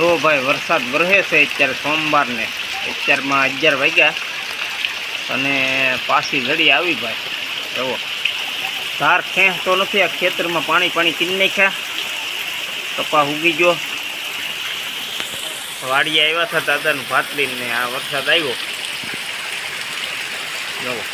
જો ભાઈ, વરસાદ વરસે છે અત્યારે સોમવારને. અત્યારમાં અગિયાર વાગ્યા અને પાછી ઘડી આવી ભાઈ. જુઓ. ધાર ખેંચતો નથી, આ ખેતરમાં પાણી પાણી કિન નાખ્યા. કપા ઉગી ગયો. વાડીએ આવ્યા હતા દાદાનું ભાત લઈને આ વરસાદ આવ્યો. જુઓ.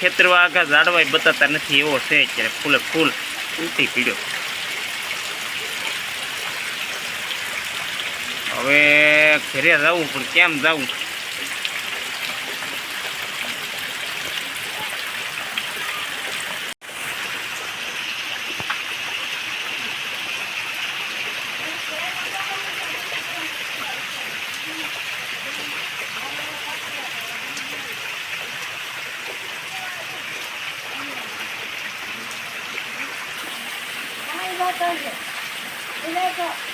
બે ખેતરો આગળ ઝાડવાય બતાતા નથી, એવો છે અત્યારે ફૂલે ફૂલ ઉલટી પીડ્યો હવે ઘરે જવું પણ કેમ જવું? かんない。意外と。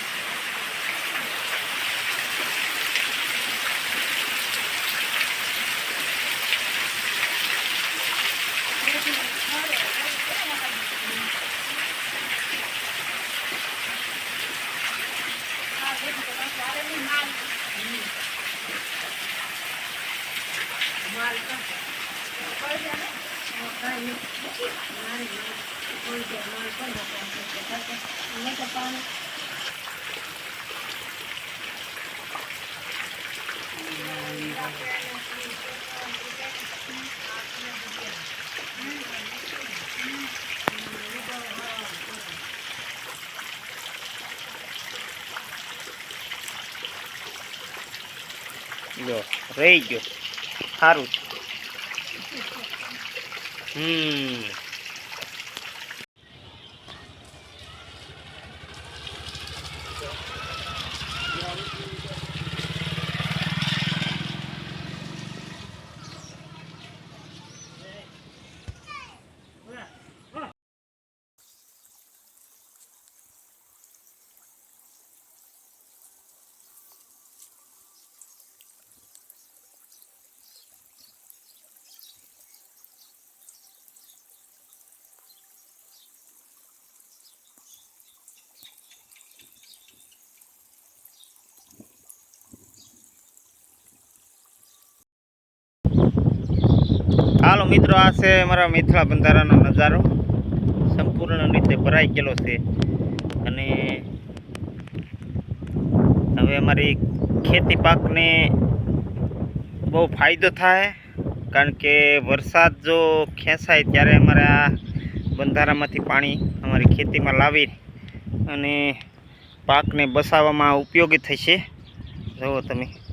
જો રહી ગયો સારું 嗯。હાલો મિત્રો, આ છે અમારા મિથળા બંધારાનો નજારો. સંપૂર્ણ રીતે ભરાઈ ગયેલો છે. અને હવે અમારી ખેતી પાકને બહુ ફાયદો થાય, કારણ કે વરસાદ જો ખેંચાય ત્યારે અમારે બંધારામાંથી પાણી અમારી ખેતીમાં લાવી અને પાકને બસાવવામાં ઉપયોગી થશે. જુઓ તમે.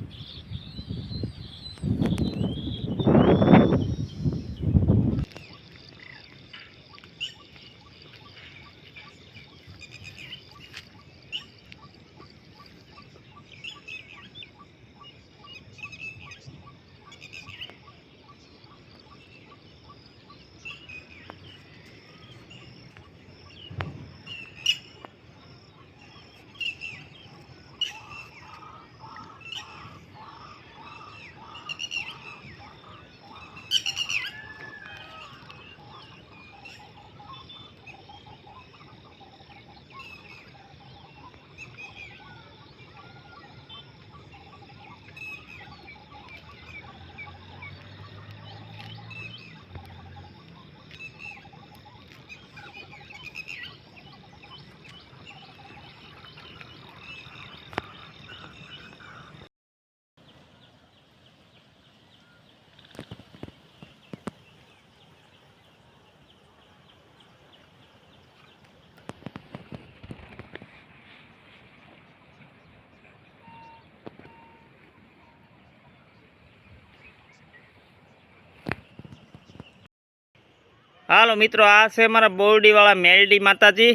હાલો મિત્રો આ છે મારા બોરડીવાળા મેલડી માતાજી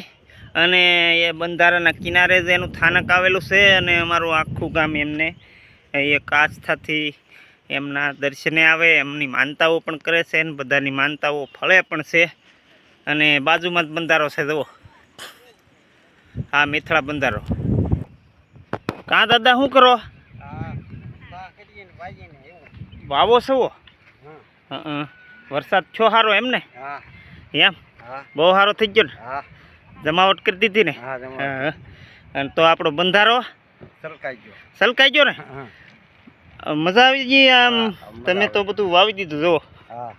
અને એ બંધારાના કિનારે જ એનું સ્થાનક આવેલું છે અને અમારું આખું ગામ એમને એ આસ્થાથી એમના દર્શને આવે એમની માનતાઓ પણ કરે છે અને બધાની માનતાઓ ફળે પણ છે. અને બાજુમાં જ બંધારો છે જુઓ. હા મિથળા બંધારો. કાં દાદા શું કરો? વાવો સવો હં. વરસાદ છો સારો એમ ને? એમ? બહુ સારો થઈ ગયો ને? જમાવટ કરી દીધી ને? અને તો આપણો બંધારો સલકાઈ ગયો. ને? મજા આવી ગઈ આમ? તમે તો બધું વાવી દીધું જુઓ. હા.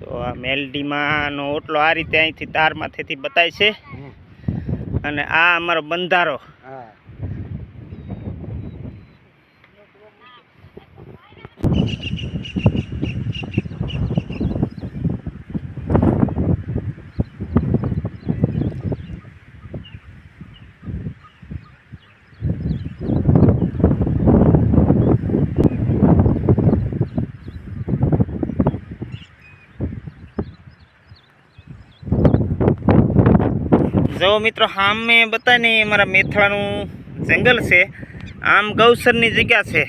તો આ મેલડીમાં નો ઓટલો આ રીતે અહીંથી તારમાંથી બતાય છે. અને આ અમારો બંધારો હા જો મિત્રો સામે મેં બતાવીને અમારા મેથાળાનું જંગલ છે. આમ ગૌસરની જગ્યા છે,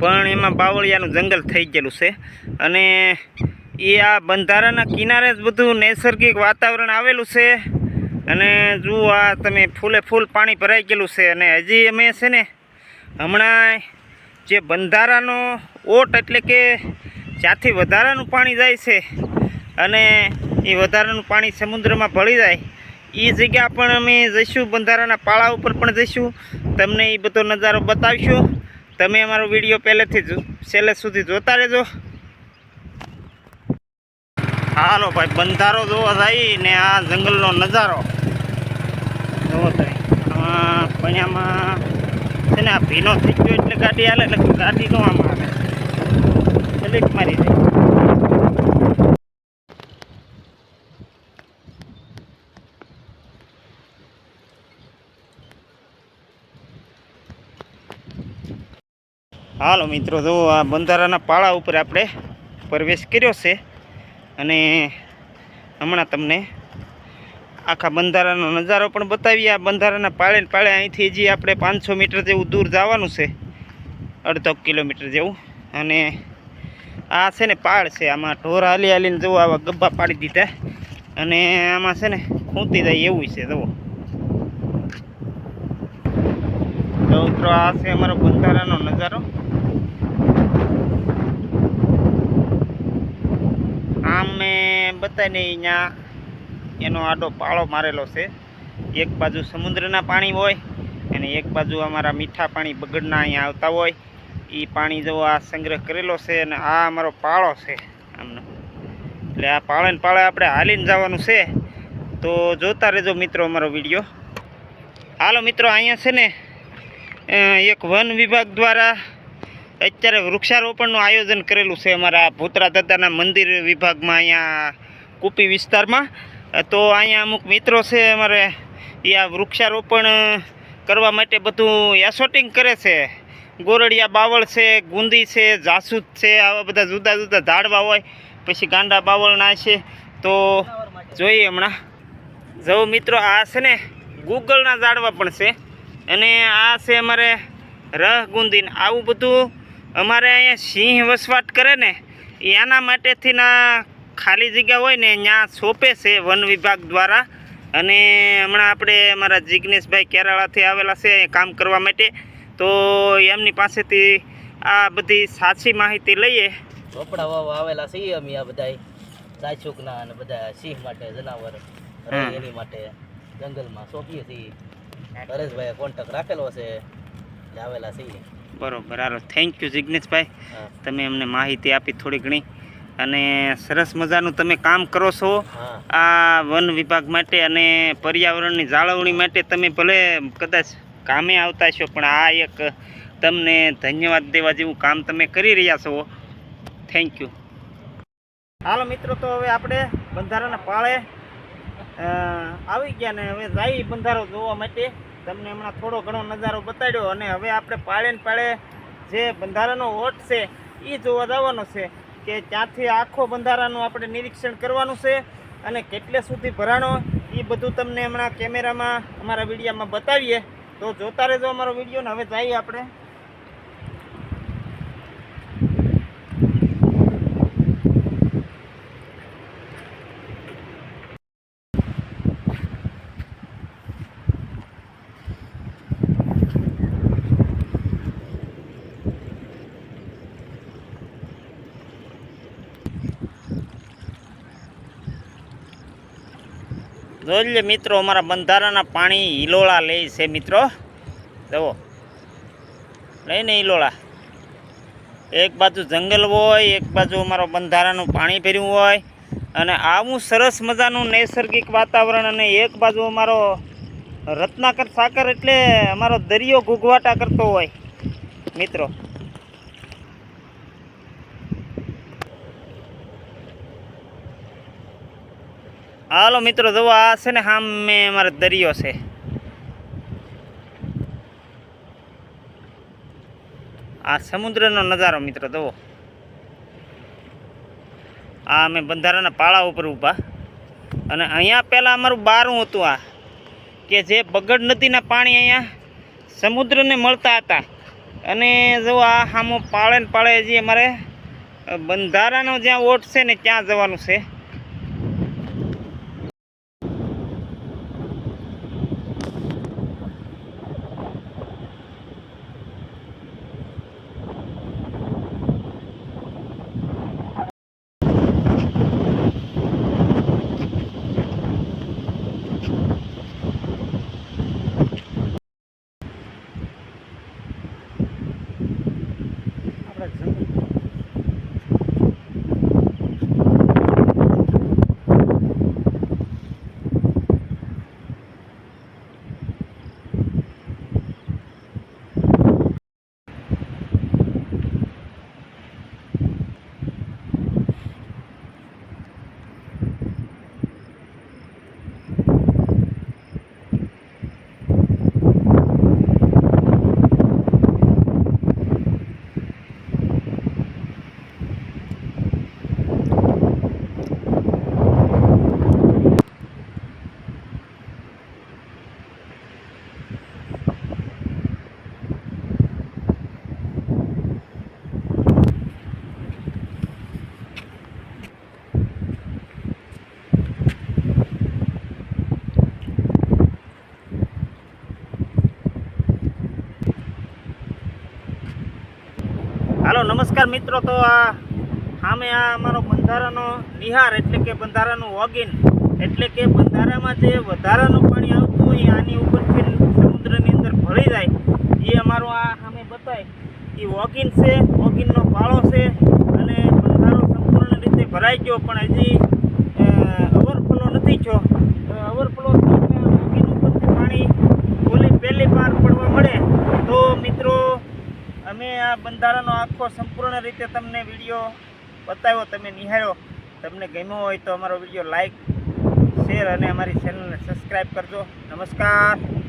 પણ એમાં બાવળિયાનું જંગલ થઈ ગયેલું છે. અને એ આ બંધારાના કિનારે જ બધું નૈસર્ગિક વાતાવરણ આવેલું છે. અને જુઓ આ તમે ફૂલે ફૂલ પાણી ભરાઈ ગયેલું છે. અને હજી અમે છે ને, હમણાં જે બંધારાનો ઓટ એટલે કે જ્યાંથી વધારાનું પાણી જાય છે, અને એ વધારાનું પાણી સમુદ્રમાં ભળી જાય એ જગ્યા પણ અમે જઈશું, બંધારાના પાળા ઉપર પણ જઈશું. તમને એ બધો નજારો બતાવીશું. તમે અમારો વીડિયો પહેલેથી જ છેલ્લે સુધી જોતા રહેજો. હાલો ભાઈ, બંધારો જોવા જાય ને આ જંગલનો નજારો. જોવો આ પણ્યામાં છે ને આ ભીનો થઈ ગયો એટલે ગાડી હાલે, એટલે ગાડી નો આમાં હાલે સ્લીપ મારી જાય હાલો મિત્રો, જો આ બંધારાના પાળા ઉપર આપણે પ્રવેશ કર્યો છે અને હમણાં તમને આખા બંધારાનો નજારો પણ બતાવીએ. આ બંધારાના પાળે પાળે અહીંથી હજી આપણે પાંચસો મીટર જેવું દૂર જવાનું છે, અડધો કિલોમીટર જેવું. અને આ છે ને પાળ છે, આમાં ઢોર હાલી હાલીને જવું આવા ગબ્બા પાડી દીધા. અને આમાં છે ને ખૂંતી જાય એવું છે, જુઓ. તો મિત્રો, આ છે અમારો બંધારાનો નજારો આમ મેં બતાવી ને અહીંયા એનો આડો પાળો મારેલો છે. એક બાજુ સમુદ્રના પાણી હોય અને એક બાજુ અમારા મીઠા પાણી બગડના અહીંયા આવતા હોય. એ પાણી જો આ સંગ્રહ કરેલો છે અને આ અમારો પાળો છે આમનો. એટલે આ પાળે પાળે આપણે હાલીને જવાનું છે. તો જોતા રહેજો મિત્રો અમારો વીડિયો. હાલો મિત્રો, અહીંયા છે ને એક વન વિભાગ દ્વારા અત્યારે વૃક્ષારોપણનું આયોજન કરેલું છે અમારા ભૂતરા દાદાના મંદિર વિભાગમાં અહીંયા કુપી વિસ્તારમાં. તો અહીંયા અમુક મિત્રો છે અમારે એ આ વૃક્ષારોપણ કરવા માટે બધું એસોટિંગ કરે છે. ગોરડિયા બાવળ છે, ગુંદી છે, જાસૂદ છે, આવા બધા જુદા જુદા ઝાડવા હોય, પછી ગાંડા બાવળના છે. તો જોઈએ હમણાં. જો મિત્રો આ છે ને ગૂગલના ઝાડવા પણ છે. અને આ છે અમારે રહ ગુંદીને આવું બધું અમારે અહીંયા સિંહ વસવાટ કરે ને એ આના માટેથી ના ખાલી જગ્યા હોય ને ત્યાં સોંપે છે વન વિભાગ દ્વારા. અને હમણાં આપણે અમારા જિગ્નેશભાઈ કેરાળાથી આવેલા છે કામ કરવા માટે. તો એમની પાસેથી આ બધી સાચી માહિતી લઈએ. ચોપડા વાવા આવેલા છીએ અમે આ બધા સાચુકના અને બધા સિંહ માટે જનાવર. એની માટે જંગલમાં સોંપીએ છીએ. પરેશભાઈએ કોન્ટેક્ટ રાખેલો છે આવેલા છીએ. બરોબર હાલો. થેન્ક યુ જિગ્નેશભાઈ. તમે અમને માહિતી આપી થોડી ઘણી. અને સરસ મજાનું તમે કામ કરો છો. આ વન વિભાગ માટે અને પર્યાવરણની જાળવણી માટે તમે ભલે કદાચ કામે આવતા છો પણ આ એક તમને ધન્યવાદ દેવા જેવું કામ તમે કરી રહ્યા છો. થેન્ક યુ હાલો મિત્રો તો હવે આપણે બંધારાના પાળે આવી ગયા ને હવે જાય બંધારો જોવા માટે. તમને હમણાં થોડો ઘણો નજારો બતાડ્યો અને હવે આપણે પાળે ને પાળે જે બંધારાનો ઓટ છે એ જોવા જવાનો છે. કે ત્યાંથી આખો બંધારાનું આપણે નિરીક્ષણ કરવાનું છે અને કેટલે સુધી ભરાણો એ બધું તમને હમણાં કેમેરામાં, અમારા વિડીયામાં બતાવીએ. તો જોતા રહેજો અમારો વીડિયો ને હવે જઈએ આપણે. જોઈ લે મિત્રો, અમારા બંધારાના પાણી હિલોળા લે છે મિત્રો. જુઓ. લઈને હિલોળા. એક બાજુ જંગલ હોય, એક બાજુ અમારો બંધારાનું પાણી ભર્યું હોય. અને આવું સરસ મજાનું નૈસર્ગિક વાતાવરણ અને એક બાજુ અમારો રત્નાકર સાકર એટલે અમારો દરિયો ઘૂઘવાટા કરતો હોય. મિત્રો. હાલો મિત્રો, જુઓ આ છે ને સામે અમારે દરિયો છે. આ સમુદ્રનો નજારો મિત્રો, જુઓ. આ અમે બંધારાના પાળા ઉપર ઊભા. અને અહીંયા પહેલાં અમારું બારું હતું આ, કે જે બગડ નદીના પાણી અહીંયા સમુદ્રને મળતા હતા. અને જો આ સામો પાળે ને પાળે હજી અમારે બંધારાનો જ્યાં ઓટ છે ને ત્યાં જવાનું છે. હાલો નમસ્કાર મિત્રો, તો આ સામે આ અમારો બંધારાનો નિહાર એટલે કે બંધારાનું વોગિન, એટલે કે બંધારામાં જે વધારાનું પાણી આવતું હોય આની ઉપરથી સમુદ્રની અંદર ભળી જાય, એ અમારું આ સામે બતાય. એ વોગિન છે, વોગિનનો પાળો છે, અને બંધારો સંપૂર્ણ રીતે ભરાઈ ગયો, પણ હજી ઓવરફ્લો નથી થયો. ઓવરફ્લો વોગિન ઉપરથી પાણી ઓલી પહેલી પાર પડવા મળે. તો મિત્રો અમે આ બંધારાનો આખો સંપૂર્ણ રીતે તમને વીડિયો બતાવ્યો, તમે નિહાળ્યો. તમને ગમ્યો હોય તો અમારો વીડિયો લાઈક શેર અને અમારી ચેનલને સબસ્ક્રાઈબ કરજો. નમસ્કાર.